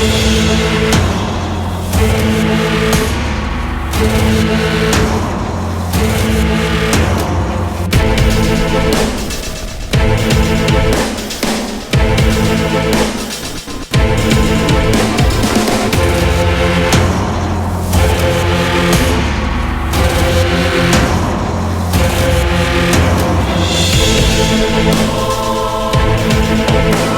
We'll be right.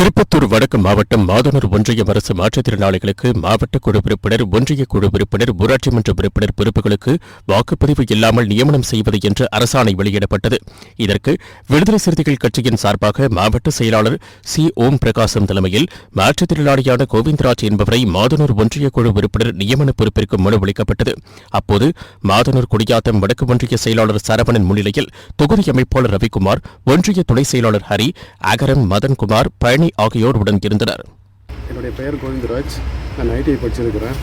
Tirupattur வடக்கு மாவட்டம் மாதனூர் ஒன்றிய அரசு மாற்றுத்திறனாளிகளுக்கு மாவட்ட குழு உறுப்பினர் ஒன்றிய குழு உறுப்பினர் ஊராட்சி மன்ற உறுப்பினர் பொறுப்புகளுக்கு வாக்குப்பதிவு இல்லாமல் நியமனம் செய்வது என்று அரசாணை வெளியிடப்பட்டது. இதற்கு விடுதலை சிறுத்தைகள் கட்சியின் சார்பாக மாவட்ட செயலாளர் சி. ஓம் பிரகாசம் தலைமையில் மாற்றுத்திறனாளியான கோவிந்தராஜ் என்பவரை மாதனூர் ஒன்றிய குழு உறுப்பினர் நியமன பொறுப்பிற்கு மனு அளிக்கப்பட்டது. அப்போது மாதனூர் குடியாத்தம் வடக்கு ஒன்றிய செயலாளர் சரவணன் முன்னிலையில் தொகுதி அமைப்பாளர் ரவிக்குமார் ஒன்றிய துணை செயலாளர் ஹரி அகரம் மதன்குமார் பழனி ஆகியோர் உடன் இருந்தனர் என்னுடைய பெயர் கோவிந்தராஜ். நான் ஐடிஐ படிச்சிருக்கிறேன்.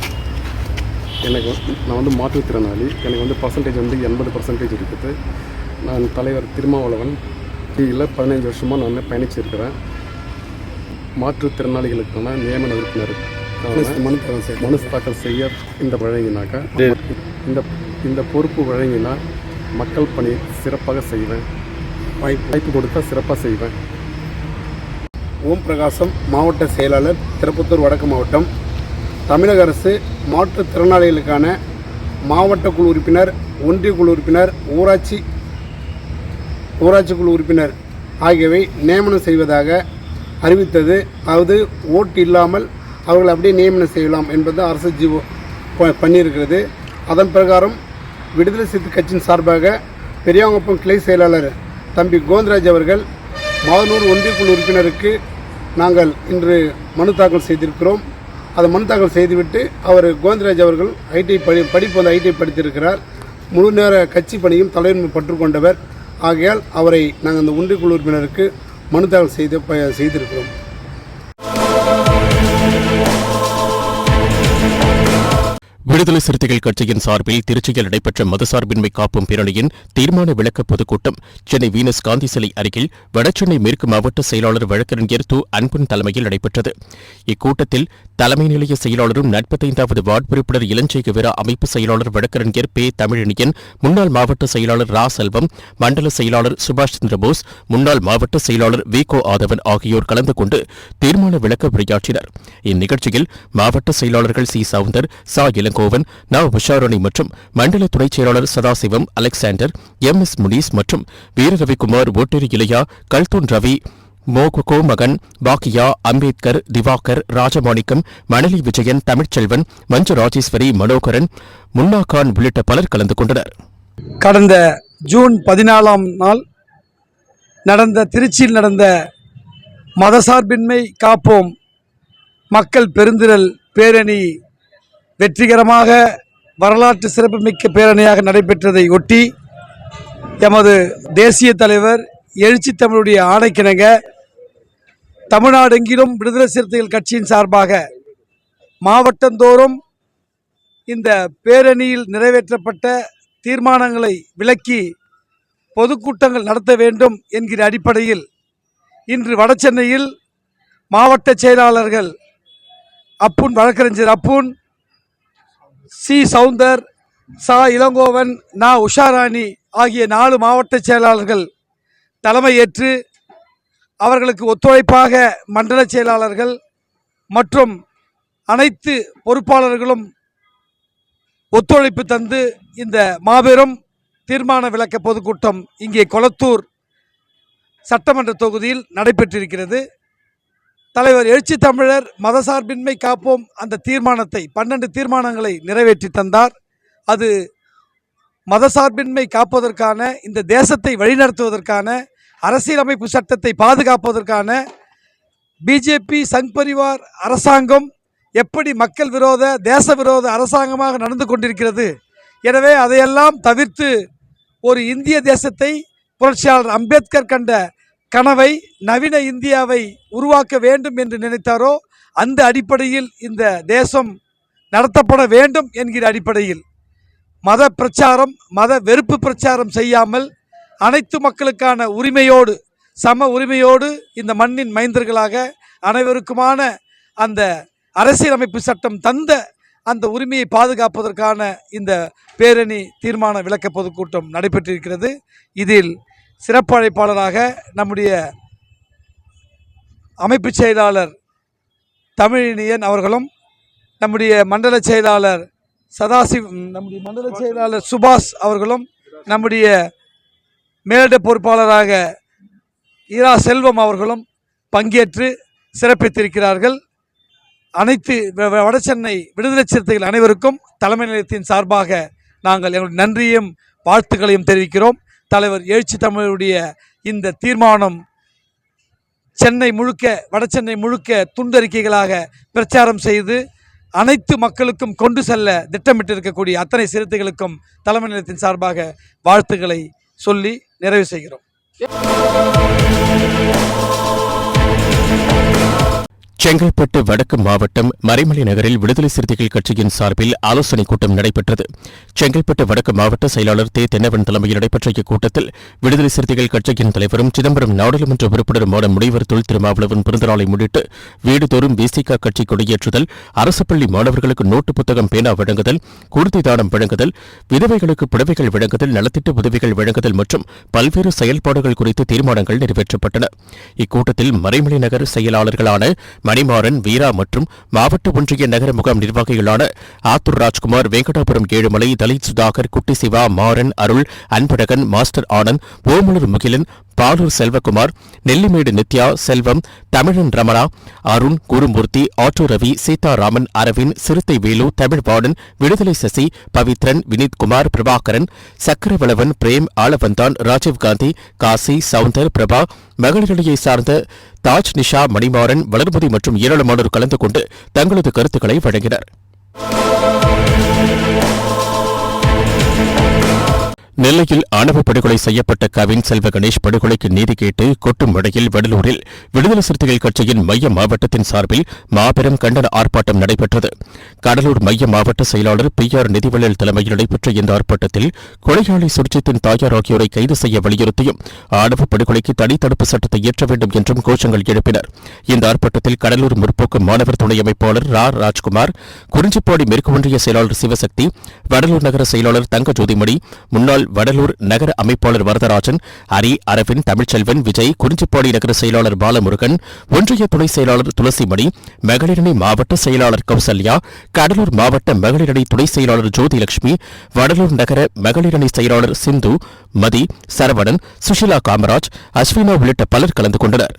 எனக்கு நான் வந்து மாற்றுத்திறனாளி. எனக்கு வந்து பர்சன்டேஜ் வந்து எண்பது பர்சன்டேஜ் இருக்குது. நான் தலைவர் திருமாவளவன். கீழே பதினைஞ்சு வருஷமாக நான் பயணிச்சிருக்கிறேன். மாற்றுத்திறனாளிகளுக்கான நியமன உறுப்பினர் மனு தாக்கல் செய்ய. இந்த வழங்கினாக்கா இந்த இந்த பொறுப்பு வழங்கினா மக்கள் பணி சிறப்பாக செய்வேன். வாய்ப்பு வாய்ப்பு கொடுத்தா சிறப்பாக செய்வேன். ஓம் பிரகாசம் மாவட்ட செயலாளர் திருப்பத்தூர் வடக்கு மாவட்டம். தமிழக அரசு மாற்றுத்திறனாளிகளுக்கான மாவட்ட குழு உறுப்பினர் ஒன்றிய குழு உறுப்பினர் ஊராட்சி ஊராட்சி குழு உறுப்பினர் ஆகியவை நியமனம் செய்வதாக அறிவித்தது. அதாவது ஓட்டு இல்லாமல் அவர்கள் அப்படியே நியமனம் செய்யலாம் என்பது அரசு ஜீவோ பண்ணியிருக்கிறது. அதன் பிரகாரம் விடுதலை சிறுத்தை கட்சியின் சார்பாக பெரியாங்குப்பம் கிளை செயலாளர் தம்பி கோவிந்தராஜ் அவர்கள் மாதனூர் ஒன்றியக்குழு உறுப்பினருக்கு நாங்கள் இன்று மனு தாக்கல் செய்திருக்கிறோம். அதை மனு தாக்கல் செய்துவிட்டு அவர் கோவிந்தராஜ் அவர்கள் ஐடி படி படிப்பு வந்து ஐடி படித்திருக்கிறார். முழு நேர கட்சி பணியும் தலைமை பற்றுக்கொண்டவர். ஆகையால் அவரை நாங்கள் அந்த ஒன்றியக்குழு உறுப்பினருக்கு மனு தாக்கல் செய்து செய்திருக்கிறோம். விடுதலை சிறுத்தைகள் கட்சியின் சார்பில் திருச்சியில் நடைபெற்ற மதசார்பின்மை காப்பும் பேரணியின் தீர்மான விளக்க பொதுக்கூட்டம் சென்னை வீனஸ் காந்தி சிலை அருகில் வடசென்னை மேற்கு மாவட்ட செயலாளர் வழக்கறிஞர் து. அன்பன் தலைமையில் நடைபெற்றது. இக்கூட்டத்தில் தலைமை நிலைய செயலாளரும் நாற்பத்தைந்தாவது வார்டு உறுப்பினர் இளஞ்சேகவீரா அமைப்பு செயலாளர் வழக்கறிஞர் பே. தமிழனியன் முன்னாள் மாவட்ட செயலாளர் ரா. செல்வம் மண்டல செயலாளர் சுபாஷ் சந்திரபோஸ் முன்னாள் மாவட்ட செயலாளர் வி. கோ. ஆதவன் ஆகியோர் கலந்து கொண்டு தீர்மான விளக்க உரையாற்றினர். இந்நிகழ்ச்சியில் மாவட்ட செயலாளர்கள் சி. சவுந்தர் சா. இளங்கோ இளங்கோவன் நா உஷாரணி மற்றும் மண்டல துணைச் செயலாளர் Sadasivam Alexander M S Munees மற்றும் வீரரவிக்குமார் ஒட்டேரி இளையா கல்தூன் ரவி மோகோ மகன் பாக்கியா அம்பேத்கர் திவாகர் ராஜமாணிக்கம் மணலி விஜயன் தமிழ்ச்செல்வன் மஞ்சு ராஜேஸ்வரி மனோகரன் முன்னா கான் உள்ளிட்ட பலர் கலந்து கொண்டனர். கடந்த ஜூன் பதினாலாம் நாள் நடந்த திருச்சியில் நடந்த மதசார்பின்மை காப்போம் மக்கள் பெருந்திரல் பேரணி வெற்றிகரமாக வரலாற்று சிறப்புமிக்க பேரணியாக நடைபெற்றதை ஒட்டி எமது தேசிய தலைவர் எழுச்சி தமிழுடைய ஆணைக்கிணங்க தமிழ்நாடெங்கிலும் விடுதலை சிறுத்தைகள் கட்சியின் சார்பாக மாவட்டந்தோறும் இந்த பேரணியில் நிறைவேற்றப்பட்ட தீர்மானங்களை விளக்கி பொதுக்கூட்டங்கள் நடத்த வேண்டும் என்கிற அடிப்படையில் இன்று வடசென்னையில் மாவட்ட செயலாளர்கள் அப்புன் வழக்கறிஞர் அப்புன் சி. சவுந்தர் சா. இளங்கோவன் நா. உஷாராணி ஆகிய நாலு மாவட்ட செயலாளர்கள் தலைமையேற்று அவர்களுக்கு ஒத்துழைப்பாக மண்டல செயலாளர்கள் மற்றும் அனைத்து பொறுப்பாளர்களும் ஒத்துழைப்பு தந்து இந்த மாபெரும் தீர்மான விளக்க பொதுக்கூட்டம் இங்கே கொளத்தூர் சட்டமன்ற தொகுதியில் நடைபெற்றிருக்கிறது. தலைவர் எழுச்சி தமிழர் மதசார்பின்மை காப்போம். அந்த தீர்மானத்தை பன்னெண்டு தீர்மானங்களை நிறைவேற்றி தந்தார். அது மதசார்பின்மை காப்பதற்கான இந்த தேசத்தை வழிநடத்துவதற்கான அரசியலமைப்பு சட்டத்தை பாதுகாப்பதற்கான பிஜேபி சங் பரிவார் அரசாங்கம் எப்படி மக்கள் விரோத தேச விரோத அரசாங்கமாக நடந்து கொண்டிருக்கிறது. எனவே அதையெல்லாம் தவிர்த்து ஒரு இந்திய தேசத்தை புரட்சியாளர் அம்பேத்கர் கண்ட கனவை நவீன இந்தியாவை உருவாக்க வேண்டும் என்று நினைத்தாரோ அந்த அடிப்படையில் இந்த தேசம் நடத்தப்பட வேண்டும் என்கிற அடிப்படையில். மத பிரச்சாரம் மத வெறுப்பு பிரச்சாரம் செய்யாமல் அனைத்து மக்களுக்கான உரிமையோடு சம உரிமையோடு இந்த மண்ணின் மைந்தர்களாக அனைவருக்குமான அந்த அரசியலமைப்பு சட்டம் தந்த அந்த உரிமையை பாதுகாப்பதற்கான இந்த பேரணி தீர்மான விளக்க பொதுக்கூட்டம் நடைபெற்றிருக்கிறது. இதில் சிறப்பு அழைப்பாளராக நம்முடைய அமைப்பு செயலாளர் தமிழினியன் அவர்களும் நம்முடைய மண்டல செயலாளர் சதாசிவ் நம்முடைய மண்டல செயலாளர் சுபாஷ் அவர்களும் நம்முடைய மேலிட பொறுப்பாளராக ஈரா செல்வம் அவர்களும் பங்கேற்று சிறப்பித்திருக்கிறார்கள். அனைத்து வ- வ- வடசென்னை விடுதலை சிறுத்தைகள் அனைவருக்கும் தலைமை நிலையத்தின் சார்பாக நாங்கள் எங்களுடைய நன்றியும் வாழ்த்துக்களையும் தெரிவிக்கிறோம். தலைவர் எழுச்சி தமிழருடைய இந்த தீர்மானம் சென்னை முழுக்க வடசென்னை முழுக்க துண்டறிக்கைகளாக பிரச்சாரம் செய்து அனைத்து மக்களுக்கும் கொண்டு செல்ல திட்டமிட்டிருக்கக்கூடிய அத்தனை சிறுத்தைகளுக்கும் தலைமை நிலையத்தின் சார்பாக வாழ்த்துக்களை சொல்லி நிறைவு செய்கிறோம். செங்கல்பட்டு வடக்கு மாவட்டம் மறைமலை நகரில் விடுதலை சிறுத்தைகள் கட்சியின் சார்பில் ஆலோசனைக் கூட்டம் நடைபெற்றது. செங்கல்பட்டு வடக்கு மாவட்ட செயலாளர் தே. தென்னவன் தலைமையில் நடைபெற்ற இக்கூட்டத்தில் விடுதலை சிறுத்தைகள் கட்சியின் தலைவரும் சிதம்பரம் நாடாளுமன்ற உறுப்பினருமான முனைவர் தொல் திருமாவளவன் பிறந்தநாளை முன்னிட்டு வீடுதோறும் விசிக கட்சி கொடியேற்றுதல் அரசு பள்ளி மாணவர்களுக்கு நோட்டு புத்தகம் பேனா வழங்குதல் குருதி தானம் வழங்குதல் விதவைகளுக்கு புடவைகள் வழங்குதல் நலத்திட்ட உதவிகள் வழங்குதல் மற்றும் பல்வேறு செயல்பாடுகள் குறித்து தீர்மானங்கள் நிறைவேற்றப்பட்டன. இக்கூட்டத்தில் மறைமலை நகர் செயலாளர்களான மணிமாறன் வீரா மற்றும் மாவட்ட ஒன்றிய நகர முகாம் நிர்வாகிகளான ஆத்தூர் ராஜ்குமார் வெங்கடாபுரம் ஏழுமலை தலித் சுதாகர் குட்டி சிவா மாறன் அருள் அன்பழகன் மாஸ்டர் ஆனந்த் ஓமலர் முகிலன் பாலூர் செல்வகுமார் நெல்லிமேடு நித்யா செல்வம் தமிழன் ரமணா அருண் குருமூர்த்தி ஆட்டோ ரவி சீதாராமன் அரவிந்த் சிறுத்தை வேலு தமிழ்வாணன் விடுதலை சசி பவித்ரன் வினித்குமார் பிரபாகரன் சக்கரவளவன் பிரேம் ஆளவந்தான் ராஜீவ்காந்தி காசி சவுந்தர் பிரபா மகளிரிடையே சார்ந்த தாஜ் நிஷா மணிமாறன் வளர்மதி மற்றும் ஏராளமானோர் கலந்து கொண்டு தங்களது கருத்துக்களை வழங்கினர். நெல்லையில் ஆணவ படுகொலை செய்யப்பட்ட கவின் செல்வ கணேஷ் படுகொலைக்கு நீதி கேட்டு கொட்டும் மழையில் வடலூரில் விடுதலை சிறுத்தைகள் கட்சியின் மைய மாவட்டத்தின் சார்பில் மாபெரும் கண்டன ஆர்ப்பாட்டம் நடைபெற்றது. கடலூர் மைய மாவட்ட செயலாளர் பி ஆர் நிதிவள்ளல் தலைமையில் நடைபெற்ற இந்த ஆர்ப்பாட்டத்தில் கொலையாளி சுர்ஜித்தின் தாயார் ஆகியோரை கைது செய்ய வலியுறுத்தியும் ஆணவ படுகொலைக்கு தனி தடுப்பு சட்டத்தை இயற்ற வேண்டும் என்றும் கோஷங்கள் எழுப்பினர். இந்த ஆர்ப்பாட்டத்தில் கடலூர் முற்போக்கு மாணவர் துணை அமைப்பாளர் ரா. ராஜ்குமார் குறிஞ்சிப்பாடி மேற்கு ஒன்றிய செயலாளர் சிவசக்தி வடலூர் நகர செயலாளர் தங்க ஜோதிமணி முன்னாள் வடலூர் நகர அமைப்பாளர் வரதராஜன் ஹரி அரவிந்த் தமிழ்ச்செல்வன் விஜய் குறிஞ்சிப்பாடி நகர செயலாளர் பாலமுருகன் ஒன்றிய துணை செயலாளர் துளசிமணி மகளிரணி மாவட்ட செயலாளர் கௌசல்யா கடலூர் மாவட்ட மகளிரணி துணை செயலாளர் ஜோதிலட்சுமி வடலூர் நகர மகளிரணி செயலாளர் சிந்து மதி சரவணன் சுஷிலா காமராஜ் அஸ்வினா உள்ளிட்ட பலர் கலந்து கொண்டனர்.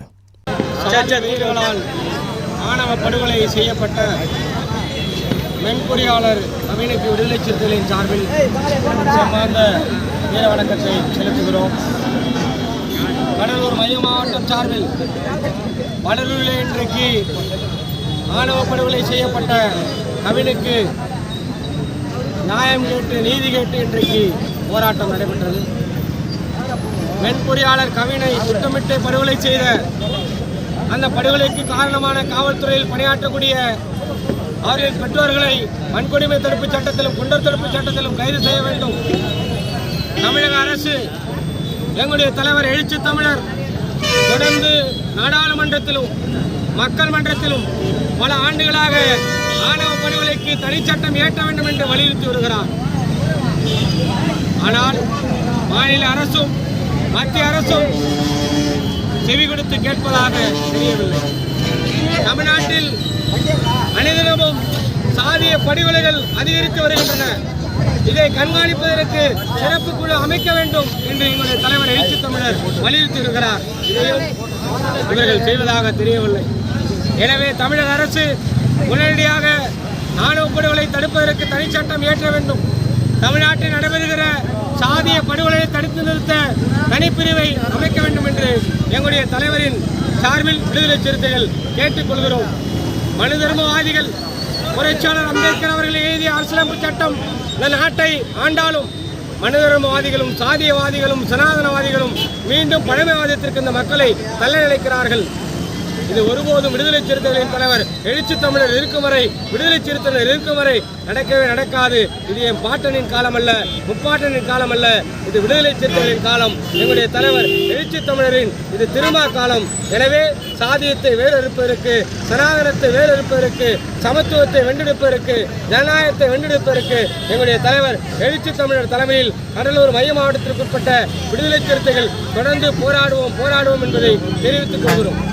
படுகொலை செய்யப்பட்ட மென்பொறியாளர் நவீனக்கு விடுதலை சிறுத்தைகளின் சார்பில் சம்பார்ந்த வீர வணக்கத்தை செலுத்துகிறோம். கடலூர் மைய மாவட்டம் சார்பில் வடலூரில் இன்றைக்கு ஆணவ படுகொலை செய்யப்பட்ட கவினுக்கு நியாயம் கேட்டு நீதி கேட்டு இன்றைக்கு போராட்டம் நடைபெற்றது. மென்பொறியாளர் கவினை திட்டமிட்டு படுகொலை செய்த அந்த படுகொலைக்கு காரணமான காவல்துறையில் பணியாற்றக்கூடிய அவர்களின் பெற்றோர்களை வன்கொடுமை தடுப்பு சட்டத்திலும் குண்டர் தடுப்பு சட்டத்திலும் கைது செய்ய வேண்டும். தமிழக அரசு எங்களுடைய தலைவர் எழுச்சி தமிழர் தொடர்ந்து நாடாளுமன்றத்திலும் மக்கள் மன்றத்திலும் பல ஆண்டுகளாக ஆணவ படுகொலைக்கு தனிச்சட்டம் இயற்ற வேண்டும் என்று வலியுறுத்தி வருகிறார். ஆனால் மாநில அரசும் மத்திய அரசும் செவி கொடுத்து கேட்பதாக தெரியவில்லை. தமிழ்நாட்டில் அனைதினமும் சாதிய படுகொலைகள் அதிகரித்து வருகின்றன. இதை கண்காணிப்பதற்கு சிறப்பு குழு அமைக்க வேண்டும் என்று எங்களுடைய தலைவர் எழுச்சி தமிழர் வலியுறுத்தி இருக்கிறார். இதையும் இவர்கள் செய்வதாக தெரியவில்லை. எனவே தமிழக அரசு உடனடியாக ஆணவ படுகொலை தடுப்பதற்கு தனிச்சட்டம் இயற்ற வேண்டும். தமிழ்நாட்டில் நடைபெறுகிற சாதிய படுகொலையை தடுத்து நிறுத்த தனிப்பிரிவை அமைக்க வேண்டும் என்று எங்களுடைய தலைவரின் சார்பில் விடுதலை சிறுத்தைகள் கேட்டுக்கொள்கிறோம். மனு தர்மவாதிகள் புரட்சியாளர் அம்பேத்கர் அவர்கள் எழுதிய அரசியலமைப்பு சட்டம் இந்த நாட்டை ஆண்டாலும் மனிதர்மவாதிகளும் சாதியவாதிகளும் சனாதனவாதிகளும் மீண்டும் பழமைவாதத்திற்கு இந்த மக்களை தள்ள நினைக்கிறார்கள். இது ஒருபோதும் விடுதலை சிறுத்தைகளின் தலைவர் எழுச்சி தமிழர் இருக்கும் வரை விடுதலை சிறுத்தைகள் இருக்கும் வரை நடக்கவே நடக்காது. இது என் பாட்டனின் காலம் அல்ல முப்பாட்டனின் காலம் அல்ல இது விடுதலை சிறுத்தைகளின் காலம். எங்களுடைய தலைவர் எழுச்சி தமிழரின் இது திருமா காலம். எனவே சாதியத்தை வேறறுப்பதற்கு சனாதனத்தை வேறறுப்பதற்கு சமத்துவத்தை வென்றெடுப்பதற்கு ஜனநாயகத்தை வென்றெடுப்பதற்கு எங்களுடைய தலைவர் எழுச்சி தமிழர் தலைமையில் கடலூர் மைய மாவட்டத்திற்குட்பட்ட விடுதலை சிறுத்தைகள் தொடர்ந்து போராடுவோம் போராடுவோம் என்பதை தெரிவித்துக் கொள்கிறோம்.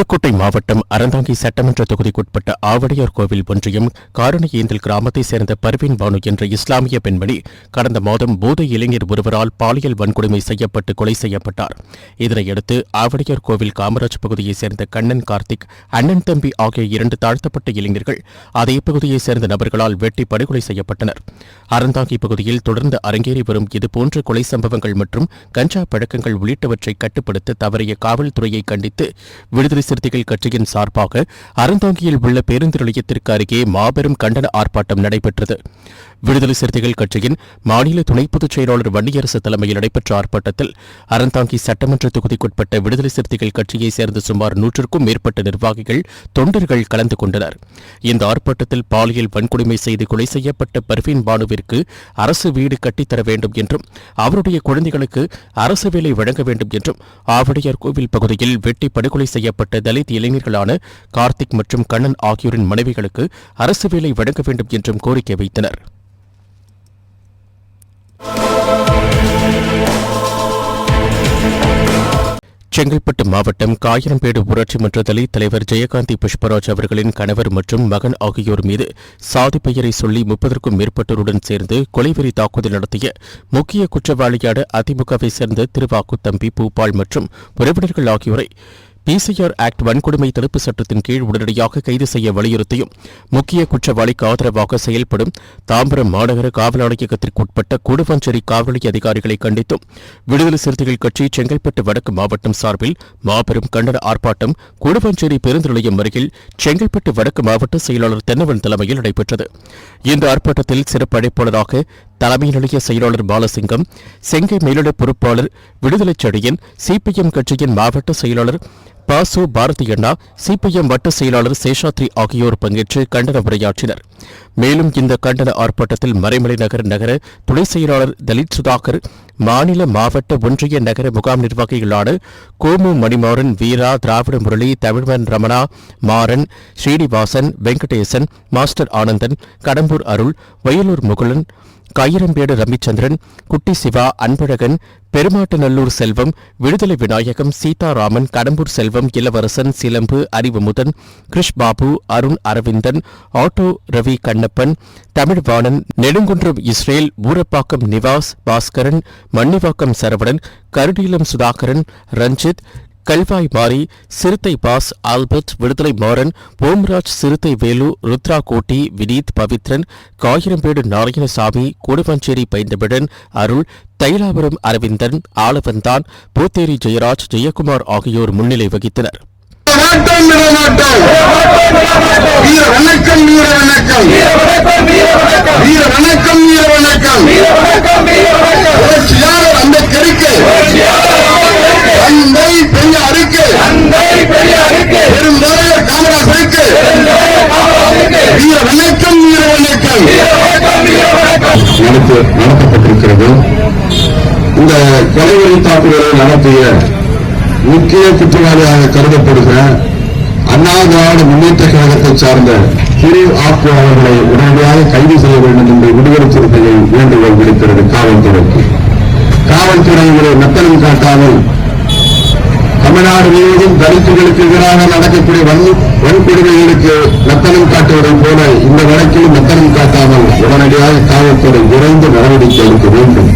புதுக்கோட்டை மாவட்டம் அறந்தாங்கி சட்டமன்ற தொகுதிக்குட்பட்ட ஆவடியார் கோவில் ஒன்றியம் காரணியேந்தல் கிராமத்தைச் சேர்ந்த பர்வீன் பானு என்ற இஸ்லாமிய பெண்மணி கடந்த மாதம் போதை இளைஞர் ஒருவரால் பாலியல் வன்கொடுமை செய்யப்பட்டு கொலை செய்யப்பட்டார். இதனையடுத்து ஆவடியார் கோவில் காமராஜ் பகுதியைச் சேர்ந்த கண்ணன் கார்த்திக் அண்ணன் தம்பி ஆகிய இரண்டு தாழ்த்தப்பட்ட இளைஞர்கள் அதே பகுதியைச் சேர்ந்த நபர்களால் வெட்டி படுகொலை செய்யப்பட்டனர். அறந்தாங்கி பகுதியில் தொடர்ந்து அரங்கேறி வரும் இதுபோன்ற கொலை சம்பவங்கள் மற்றும் கஞ்சா பழக்கங்கள் உள்ளிட்டவற்றை கட்டுப்படுத்த தவறிய காவல்துறையை கண்டித்து விடுதலை சிறுத்தைகள் கட்சியின் சார்பாக அறந்தாங்கியில் உள்ள பேருந்து நிலையத்திற்கு அருகே மாபெரும் கண்டன ஆர்ப்பாட்டம் நடைபெற்றது. விடுதலை சிறுத்தைகள் கட்சியின் மாநில துணை பொதுச் செயலாளர் வன்னியரசு தலைமையில் நடைபெற்ற ஆர்ப்பாட்டத்தில் அறந்தாங்கி சட்டமன்ற தொகுதிக்குட்பட்ட விடுதலை சிறுத்தைகள் கட்சியைச் சேர்ந்த சுமார் நூற்றுக்கும் மேற்பட்ட நிர்வாகிகள் தொண்டர்கள் கலந்து கொண்டனர். இந்த ஆர்ப்பாட்டத்தில் பாலியல் வன்கொடுமை செய்து கொலை செய்யப்பட்ட பர்வீன் பானுவிற்கு அரசு வீடு கட்டித்தர வேண்டும் என்றும் அவருடைய குழந்தைகளுக்கு அரசு வேலை வழங்க வேண்டும் என்றும் ஆவடியார் கோவில் பகுதியில் வெட்டி படுகொலை செய்யப்பட்ட தலித் இளைஞர்களான கார்த்திக் மற்றும் கண்ணன் ஆகியோரின் மனைவிகளுக்கு அரசு வேலை வழங்க வேண்டும் என்றும் கோரிக்கை வைத்தனர். செங்கல்பட்டு மாவட்டம் காயரம்பேடு ஊராட்சி மன்ற தலித் தலைவர் ஜெயகாந்தி புஷ்பராஜ் அவர்களின் கணவர் மற்றும் மகன் ஆகியோர் மீது சாதி பெயரை சொல்லி முப்பதற்கும் மேற்பட்டோருடன் சேர்ந்து கொலைவெறி தாக்குதல் நடத்திய முக்கிய குற்றவாளியான அதிமுகவை சேர்ந்த திருவாக்குத்தம்பி பூபால் மற்றும் உறவினர்கள் ஆகியோரை பிசிஆர் ஆக்ட் வன்கொடுமை தடுப்பு சட்டத்தின் கீழ் உடனடியாக கைது செய்ய வலியுறுத்தியும் முக்கிய குற்றவாளிக்கு ஆதரவாக செயல்படும் தாம்பரம் மாநகர காவல் ஆணையகத்திற்குட்பட்ட கூடுவாஞ்சேரி காவல் அதிகாரிகளை கண்டித்தும் விடுதலை சிறுத்தைகள் கட்சி செங்கல்பட்டு வடக்கு மாவட்டம் சார்பில் மாபெரும் கண்டன ஆர்ப்பாட்டம் கூடுவாஞ்சேரி பேருந்து நிலையம் அருகில் செங்கல்பட்டு வடக்கு மாவட்ட செயலாளர் தென்னவன் தலைமையில் நடைபெற்றது. இந்த ஆர்ப்பாட்டத்தில் சிறப்பு அழைப்பாளராக தலைமை நிலைய செயலாளர் பாலசிங்கம் செங்கை மேலிட பொறுப்பாளர் விடுதலை செடியின் சிபிஎம் கட்சியின் மாவட்ட செயலாளர் பாசு பாரதி அண்ணா சிபிஎம் வட்ட செயலாளர் சேஷாத்ரி ஆகியோர் பங்கேற்று கண்டன உரையாற்றினர். மேலும் இந்த கண்டன ஆர்ப்பாட்டத்தில் மறைமலை நகர் நகர துணை செயலாளர் தலித் சுதாகர் மாநில மாவட்ட ஒன்றிய நகர முகாம் நிர்வாகிகளான கோமு மணிமாறன் வீரா திராவிட முரளி தமிழ்வன் ரமணா மாறன் ஸ்ரீனிவாசன் வெங்கடேசன் மாஸ்டர் ஆனந்தன் கடம்பூர் அருள் வயலூர் முகுலன் கயிரம்பேடு ரவிச்சந்திரன் குட்டி சிவா அன்பழகன் பெருமாட்டநல்லூர் செல்வம் விடுதலை விநாயகம் சீதாராமன் கடம்பூர் செல்வம் இளவரசன் சிலம்பு அறிவுமுதன் கிருஷ் பாபு அருண் அரவிந்தன் ஆட்டோ ரவி கண்ணப்பன் தமிழ்வாணன் நெடுங்குன்றம் இஸ்ரேல் ஊரப்பாக்கம் நிவாஸ் பாஸ்கரன் மன்னிவாக்கம் சரவணன் கருடீலம் சுதாகரன் ரஞ்சித் கல்வாய் மாரி சிறுத்தை பாஸ் ஆல்பர்ட் விடுதலை மாறன் ஓம்ராஜ் சிறுத்தை வேலு ருத்ரா கோட்டி வினீத் பவித்ரன் காயிரம்பேடு நாராயணசாமி கூடுவஞ்சேரி பைந்தவிடன் அருள் தைலாபுரம் அரவிந்தன் ஆலவந்தான் பூத்தேரி ஜெயராஜ் ஜெயக்குமார் ஆகியோர் முன்னிலை வகித்தனர். மாட்டோம் விட வணக்கம் புரட்சியாளர் அம்பேத்கருக்கு தந்தை பெரியாருக்கு பெருந்தலைவர் காமராஜருக்கு வீர வணக்கம் வீர வணக்கம் நடத்து நடத்தப்பட்டிருக்கிறது. இந்த கொலைவெறி தாக்குதலை நடத்திய முக்கிய குற்றவாளியாக கருதப்படுகிற அண்ணா திராவிட முன்னேற்ற கழகத்தை சார்ந்த திரு ஆக்குவாளர்களை உடனடியாக கைது செய்ய வேண்டும் என்று விடுதலை சிறுத்தைகள் வேண்டுகோள் விடுக்கிறது. காவல்துறைக்கு. காவல்துறையிலே மெத்தனம் காட்டாமல் தமிழ்நாடு முழுவதும் தலித்துகளுக்கு எதிராக நடக்கக்கூடிய வன் வன்கொடுமைகளுக்கு மெத்தனம் காட்டுவதை போல இந்த வழக்கிலும் மெத்தனம் காட்டாமல் உடனடியாக காவல்துறை விரைந்து நடவடிக்கை எடுக்க வேண்டும்.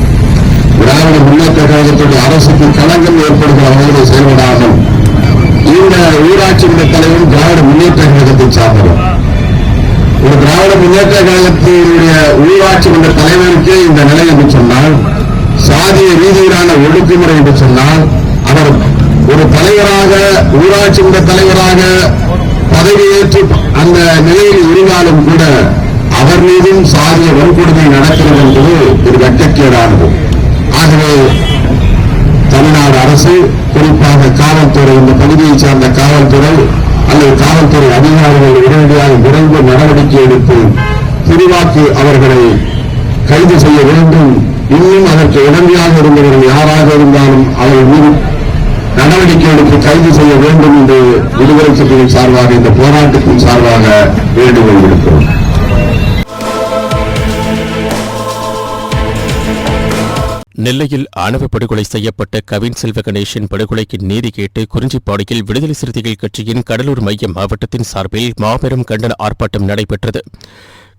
திராவிட முன்னேற்ற கழகத்துடைய அரசுக்கு களங்கம் ஏற்படுகிற வகையில் செயல்படாமல் இந்த ஊராட்சி தலைவரும் திராவிட முன்னேற்ற கழகத்தை சார்ந்தவர். ஒரு திராவிட முன்னேற்ற கழகத்தினுடைய ஊராட்சி மன்ற தலைவருக்கே இந்த நிலை என்று சொன்னால் சாதிய ரீதியிலான ஒடுக்குமுறை என்று சொன்னால் அவர் ஒரு தலைவராக ஊராட்சி தலைவராக பதவியேற்று அந்த நிலையில் இருந்தாலும் கூட அவர் மீதும் சாதிய வன்கொடுமை நடக்கிறது என்பது ஒரு வெட்டக்கேடானது. ஆகவே தமிழ்நாடு அரசு குறிப்பாக காவல்துறை இந்த பகுதியை சார்ந்த காவல்துறை அல்லது காவல்துறை அதிகாரிகள் உடனடியாக விரைந்து நடவடிக்கை எடுத்து திருவாக்கு அவர்களை கைது செய்ய வேண்டும். இன்னும் அதற்கு உடமையாக இருந்தவர்கள் யாராக இருந்தாலும் அவர்கள் மீது நடவடிக்கை எடுத்து கைது செய்ய வேண்டும் என்று விடுதலை சிறுத்தைகள் சார்பாக இந்த போராட்டத்தின் சார்பாக வேண்டுகோள் விடுக்கிறோம். நெல்லையில் ஆணவ படுகொலை செய்யப்பட்ட கவின் செல்வ கணேஷின் படுகொலைக்கு நீதி கேட்டு குறிஞ்சிப்பாடியில் விடுதலை சிறுத்தைகள் கட்சியின் கடலூர் மைய மாவட்டத்தின் சார்பில் மாபெரும் கண்டன ஆர்ப்பாட்டம் நடைபெற்றது.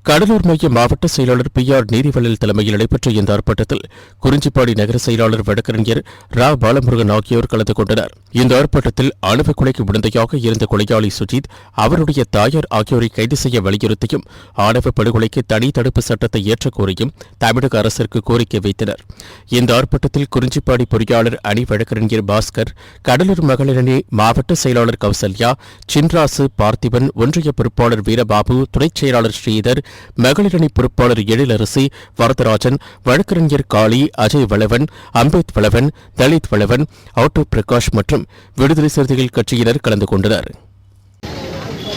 கடலூர் மைய மாவட்ட செயலாளர் பி ஆர் நீதிவள்ளல் தலைமையில் நடைபெற்ற இந்த ஆர்ப்பாட்டத்தில் குறிஞ்சிப்பாடி நகர செயலாளர் வழக்கறிஞர் ரா. பாலமுருகன் ஆகியோர் கலந்து கொண்டனர். இந்த ஆர்ப்பாட்டத்தில் ஆணவ கொலைக்கு உடந்தையாக இருந்த கொலையாளி சுஜித் அவருடைய தாயார் ஆகியோரை கைது செய்ய வலியுறுத்தியும் ஆணவ படுகொலைக்கு தனி தடுப்பு சட்டத்தை ஏற்றக் கோரியும் தமிழக அரசிற்கு கோரிக்கை வைத்தனர். இந்த ஆர்ப்பாட்டத்தில் குறிஞ்சிப்பாடி பொறியாளர் அணி வழக்கறிஞர் பாஸ்கர் கடலூர் மகளிரணி மாவட்ட செயலாளர் கௌசல்யா சின்ராசு பார்த்திபன் ஒன்றிய பொறுப்பாளர் வீரபாபு துணைச் செயலாளர் ஸ்ரீதர் மகளிரணி பொறுப்பாளர் எழிலரசி வரதராஜன் வழக்கறிஞர் காளி அஜய் வளவன் அம்பேத் வளவன் தலித் வளவன் ஆட்டோ பிரகாஷ் மற்றும் விடுதலை சிறுத்தைகள் கட்சியினர் கலந்து கொண்டனர்.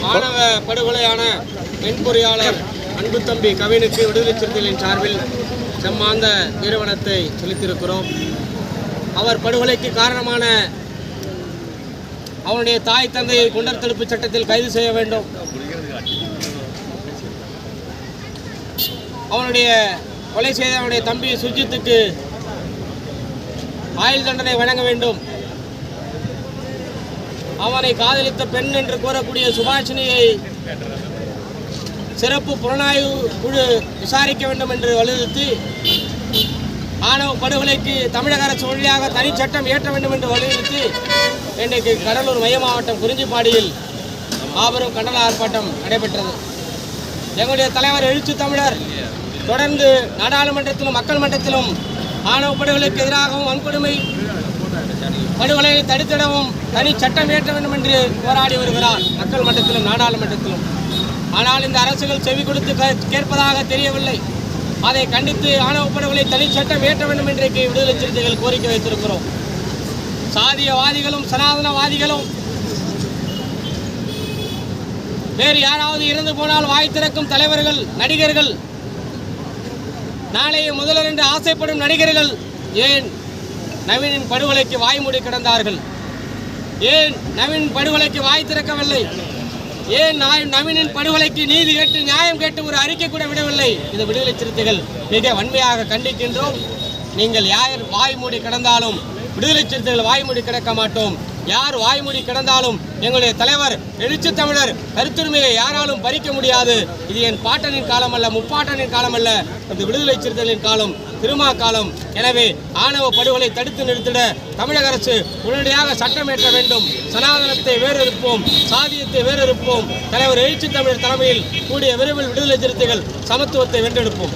மாணவ படுகொலையான பெண் பொறியாளர் அன்பு தம்பி கவினுக்கு விடுதலை சிறுத்தைகளின் சார்பில் செம்மாந்த வீரவனத்தை செலுத்தியிருக்கிறோம். அவர் படுகொலைக்கு காரணமான அவனுடைய தாய் தந்தையை குண்டர் தடுப்பு சட்டத்தில் கைது செய்ய வேண்டும். அவனுடைய கொலை செய்த அவனுடைய தம்பி சுஜித்துக்கு ஆயுள் தண்டனை வழங்க வேண்டும். அவனை காதலித்த பெண் என்று கூறக்கூடிய சுபாஷினியை சிறப்பு புலனாய்வு குழு விசாரிக்க வேண்டும் என்று வலியுறுத்தி ஆணவ படுகொலைக்கு தமிழக அரசு வழியாக தனி சட்டம் இயற்ற வேண்டும் என்று வலியுறுத்தி இன்றைக்கு கடலூர் மைய மாவட்டம் குறிஞ்சிப்பாடியில் மாபெரும் கண்டன ஆர்ப்பாட்டம் நடைபெற்றது. எங்களுடைய தலைவர் எழுச்சி தமிழர் தொடர்ந்து நாடாளுமன்றத்திலும் மக்கள் மன்றத்திலும் ஆணவ படுகொலைக்கு எதிராகவும் வன்கொடுமை படுகொலையை தடுத்திடவும் தனி சட்டம் இயற்ற வேண்டும் என்று போராடி வருகிறார் மக்கள் மன்றத்திலும் நாடாளுமன்றத்திலும். ஆனால் இந்த அரசுகள் செவி கொடுத்து கே- கேட்பதாக தெரியவில்லை. அதை கண்டித்து ஆணவ படுகொலை தனி சட்டம் ஏற்ற வேண்டும் இன்றைக்கு விடுதலை சிறுத்தைகள் கோரிக்கை வைத்திருக்கிறோம். சாதியவாதிகளும் சனாதனவாதிகளும் வேறு யாராவது இறந்து போனால் வாய் திறக்கும் தலைவர்கள் நடிகர்கள் நாளைய முதல்வர் என்று ஆசைப்படும் நடிகர்கள் ஏன் நவீனின் படுகொலைக்கு வாய்மூடி கிடந்தார்கள்? ஏன் நவீன் படுகொலைக்கு வாய் திறக்கவில்லை? ஏன் நவீனின் படுகொலைக்கு நீதி கேட்டு நியாயம் கேட்டு ஒரு அறிக்கை கூட விடவில்லை? இது விடுதலை சிறுத்தைகள் மிக வன்மையாக கண்டிக்கின்றோம். நீங்கள் யார் வாய் மூடி கிடந்தாலும் விடுதலை சிறுத்தைகள் வாய் மூடி கிடக்க மாட்டோம். யார் வாய்மொழி கிடந்தாலும் எங்களுடைய தலைவர் எழுச்சி தமிழர் கருத்துரிமையை யாராலும் பறிக்க முடியாது. இது என் பாட்டனின் காலம் அல்ல முப்பாட்டனின் காலம் அல்ல இந்த விடுதலை சிறுத்தைகளின் காலம் திருமா காலம். எனவே ஆணவ படுகொலை தடுத்து நிறுத்திட தமிழக அரசு உடனடியாக சட்டம் வேண்டும். சனாதனத்தை வேறறுப்போம் சாதியத்தை வேறறுப்போம். தலைவர் எழுச்சி தமிழர் தலைமையில் கூடிய விரைவில் விடுதலை சிறுத்தைகள் சமத்துவத்தை வென்றெடுப்போம்.